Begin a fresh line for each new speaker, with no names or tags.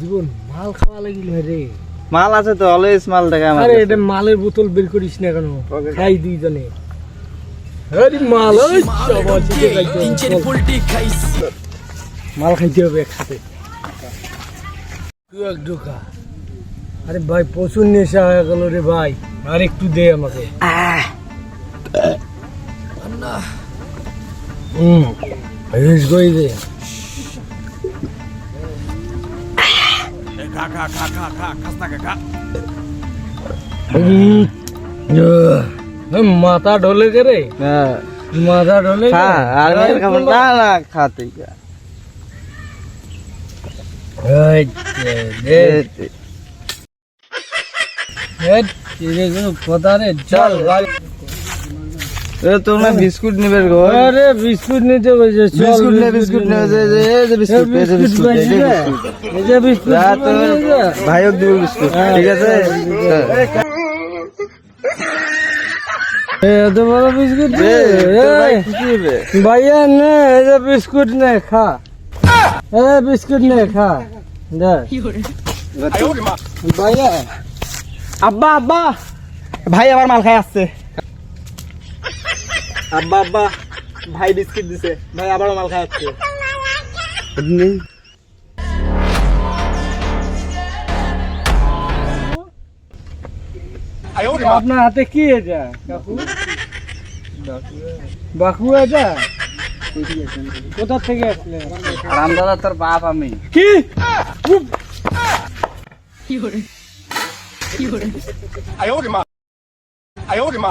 জীবন মাল খাওয়া লাগিল রে।
মাল আছে তো অলওয়েজ মাল থাকে আমার
আরে এটা মালের বোতল বের করিস না কেন। খাই দুইজনে আরে মাল ওই মাল খাইতে হবে একসাথে। তুই এক ঢোকা। আরে ভাই প্রচুর নেশা হয়ে গেল রে ভাই। আর একটু দে আমাকে। হুম বেশ গই দে। হুম, আহ, মাথা ঢলে কে রে
হ্যাঁ
মাথা ঢলে কে?
খা আর মেয়ের খাবার না না খা তুই খা।
এই দে, দে। এই, এরে কোনো কথা রে চল ভাই
এ তোমরা বিস্কুট নিবে গো।
আরে বিস্কুট নিতে চল
বিস্কুট নে বিস্কুট নে এই যে বিস্কুট এই যে
বিস্কুট
এই যে বিস্কুট।
এই যে
তোর। দিব বিস্কুট
হ্যাঁ,
ঠিক আছে?
এ, এত বড় বিস্কুট
দে,
দে।
তোর ভাই
এই,
খুশি হবে
ভাইয়া নে এই যে বিস্কুট নে খা। এ বিস্কুট নে খা। দে। ভাইয়া।
আব্বা আব্বা। ভাই আবার মাল খাই আসছে। আব্বা আব্বা ভাই বিস্কিট দিছে। ভাই আবারও মাল খাওয়াচ্ছে।
আপনার হাতে কি এটা? কাকু? বাকু এটা? কোথা থেকে আসলেন?
রামদাদা তোর বাপ আমি।
কি?
কি করে? কি করে? আয়োরে মা আয়োরে মা